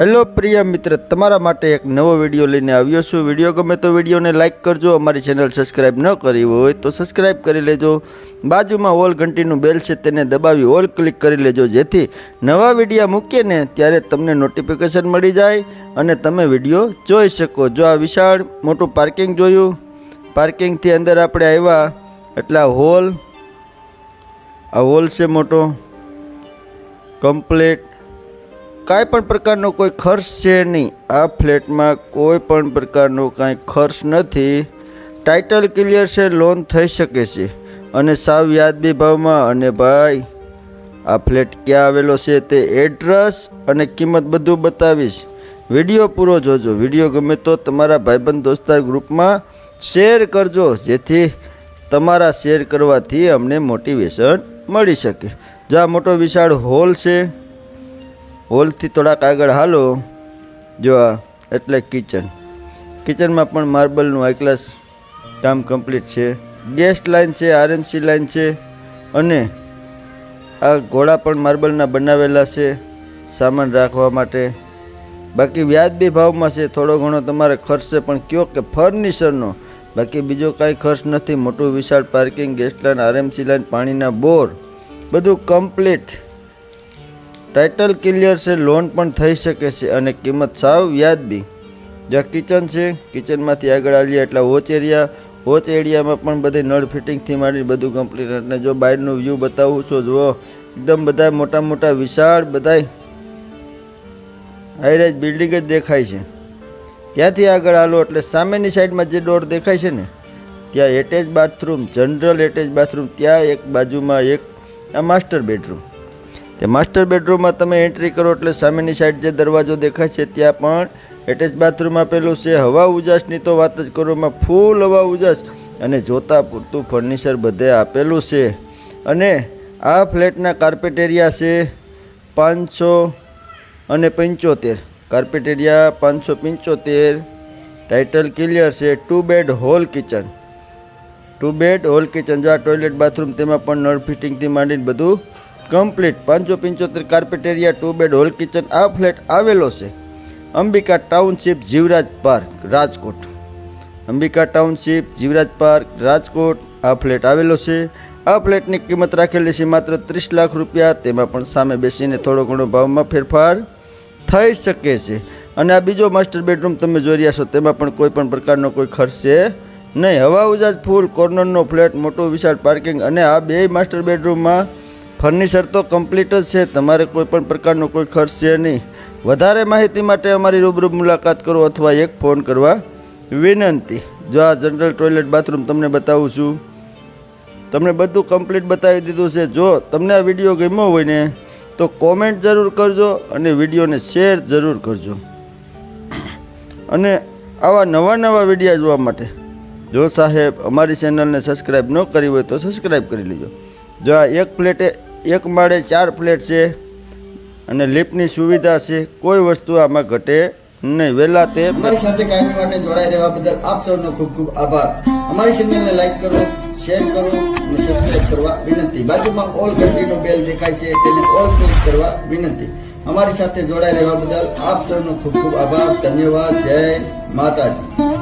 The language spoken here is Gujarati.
હેલો પ્રિય મિત્ર, તમારા માટે એક નવો વીડિયો લઈને આવ્યો છું. વીડિયો ગમે તો વિડીયોને લાઇક કરજો, અમારી ચેનલ સબસ્ક્રાઇબ ન કરી હોય તો સબસ્ક્રાઇબ કરી લેજો. બાજુમાં ઓલ ઘંટીનું બેલ છે તેને દબાવી ઓલ ક્લિક કરી લેજો, જેથી નવા વિડીયા મૂકીએ ને ત્યારે તમને નોટિફિકેશન મળી જાય અને તમે વીડિયો જોઈ શકો. જો આ વિશાળ મોટું પાર્કિંગ જોયું, પાર્કિંગથી અંદર આપણે આવ્યા, એટલે આ હોલ આ હોલ છે મોટો, કમ્પ્લીટ. કાંઈ પણ પ્રકારનો કોઈ ખર્ચ છે નહીં. આ ફ્લેટમાં કોઈ પણ પ્રકારનો કાંઈ ખર્ચ નથી. ટાઇટલ ક્લિયર છે લોન થઈ શકે છે. અને સાવ વ્યાજબી ભાવમાં અને ભાઈ, આ ફ્લેટ ક્યાં આવેલો છે તે એડ્રેસ અને કિંમત બધું બતાવીશ. વીડિયો પૂરો જોજો. વીડિયો ગમે તો તમારા ભાઈબંધ દોસ્તાર ગ્રુપમાં શેર કરજો, જેથી તમારા શેર કરવાથી અમને મોટિવેશન મળી શકે. જો આ મોટો વિશાળ હોલ છે હોલથી થોડાક આગળ હાલો. જો એટલે કિચન. કિચનમાં પણ માર્બલનું હાઈ ક્લાસ કામ કમ્પ્લીટ છે. ગેસ્ટ લાઇન છે આરએમસી લાઇન છે, અને આ ઘોડા પણ માર્બલના બનાવેલા છે, સામાન રાખવા માટે. બાકી વ્યાજબી ભાવમાં છે, થોડો ઘણો તમારે ખર્ચ છે, પણ કયો કે ફર્નિચરનો બાકી બીજો કાંઈ ખર્ચ નથી, મોટું વિશાળ parking gas line RMC line પાણીના બોર, બધું કમ્પ્લીટ ટાઇટલ ક્લિયર છે લોન પણ થઈ શકે છે અને કિંમત સાવ વ્યાજબી. જ્યાં કિચન છે કિચનમાંથી આગળ આવીએ એટલે વોચ એરિયા હોચ એરિયામાં પણ બધી નળ ફિટિંગથી માંડી બધું કમ્પ્લીટ અને જો બહારનું વ્યૂ બતાવું છું, જુઓ, એકદમ બધા મોટા મોટા વિશાળ બધા હાઈરાઇઝ બિલ્ડિંગ જ દેખાય છે. ત્યાંથી આગળ હાલો, એટલે સામેની સાઈડમાં જે ડોર દેખાય છે ને, ત્યાં attach bathroom general attach bathroom ત્યાં એક બાજુમાં એક, આ માસ્ટર બેડરૂમ તે માસ્ટર બેડરૂમમાં તમે એન્ટ્રી કરો એટલે સામેની સાઈડ જે દરવાજો દેખાય છે ત્યાં પણ એટેચ બાથરૂમ આપેલું છે. હવા ઉજાસની તો વાત જ કરો, એમાં ફૂલ હવા ઉજાસ અને જોતા પૂરતું ફર્નિચર બધે આપેલું છે. અને આ ફ્લેટના કાર્પેટ એરિયા છે પાંચસો અને પંચોતેર. કાર્પેટ એરિયા પાંચસો પંચોતેર. ટાઇટલ ક્લિયર છે two bed hall kitchen two bed hall kitchen જો આ ટોયલેટ બાથરૂમ તેમાં પણ નળ ફિટિંગથી માંડીને બધું કમ્પ્લીટ પાંચસો પંચોતેર carpet area two bed hall kitchen આ ફ્લેટ આવેલો છે. Ambika township Jivraj park Rajkot. Ambika township Jivraj park Rajkot. આ ફ્લેટ આવેલો છે. આ ફ્લેટની કિંમત રાખેલી છે માત્ર ત્રીસ લાખ રૂપિયા. તેમાં પણ સામે બેસીને થોડો ઘણો ભાવમાં ફેરફાર થઈ શકે છે. અને આ બીજો માસ્ટર બેડરૂમ તમે જોઈ રહ્યા છો, તેમાં પણ કોઈ પણ પ્રકારનો કોઈ ખર્ચ નહીં. હવા ઉજાજ ફૂલ, કોર્નરનો ફ્લેટ મોટું વિશાળ પાર્કિંગ અને આ બે માસ્ટર બેડરૂમમાં ફર્નિચર તો કમ્પ્લીટ જ છે, તમારે કોઈ પણ પ્રકારનો કોઈ ખર્ચ છે નહીં. વધારે માહિતી માટે અમારી રૂબરૂ મુલાકાત કરો અથવા એક ફોન કરવા વિનંતી. જો આ જનરલ ટોયલેટ બાથરૂમ તમને બતાવું છું. તમને બધું કમ્પ્લીટ બતાવી દીધું છે. જો તમને આ વીડિયો ગમ્યો હોય ને, તો કોમેન્ટ જરૂર કરજો અને વિડીયોને શેર જરૂર કરજો. અને આવા નવા નવા વિડીયા જોવા માટે, જો સાહેબ અમારી ચેનલને સબસ્ક્રાઈબ ન કરી હોય તો સબસ્ક્રાઈબ કરી લેજો. જો આ એક પ્લેટે એક માળે ચાર પ્લેટ છે અને લિફ્ટની સુવિધા છે. કોઈ વસ્તુ આમાં ઘટે નહીં. વહેલા તે અમારી સાથે કાયમી માટે જોડાઈ રહેવા બદલ આપ સૌનો ખૂબ ખૂબ આભાર. અમારી ચેનલને લાઈક કરો, શેર કરો અને સબસ્ક્રાઇબ કરવા વિનંતી. બાજુમાં ઓલ ઘંટીનો બેલ દેખાય છે તેને ઓલ ક્લિક કરવા વિનંતી. અમારી સાથે જોડાઈ રહેવા બદલ આપ સૌનો ખૂબ ખૂબ આભાર. ધન્યવાદ. જય માતાજી.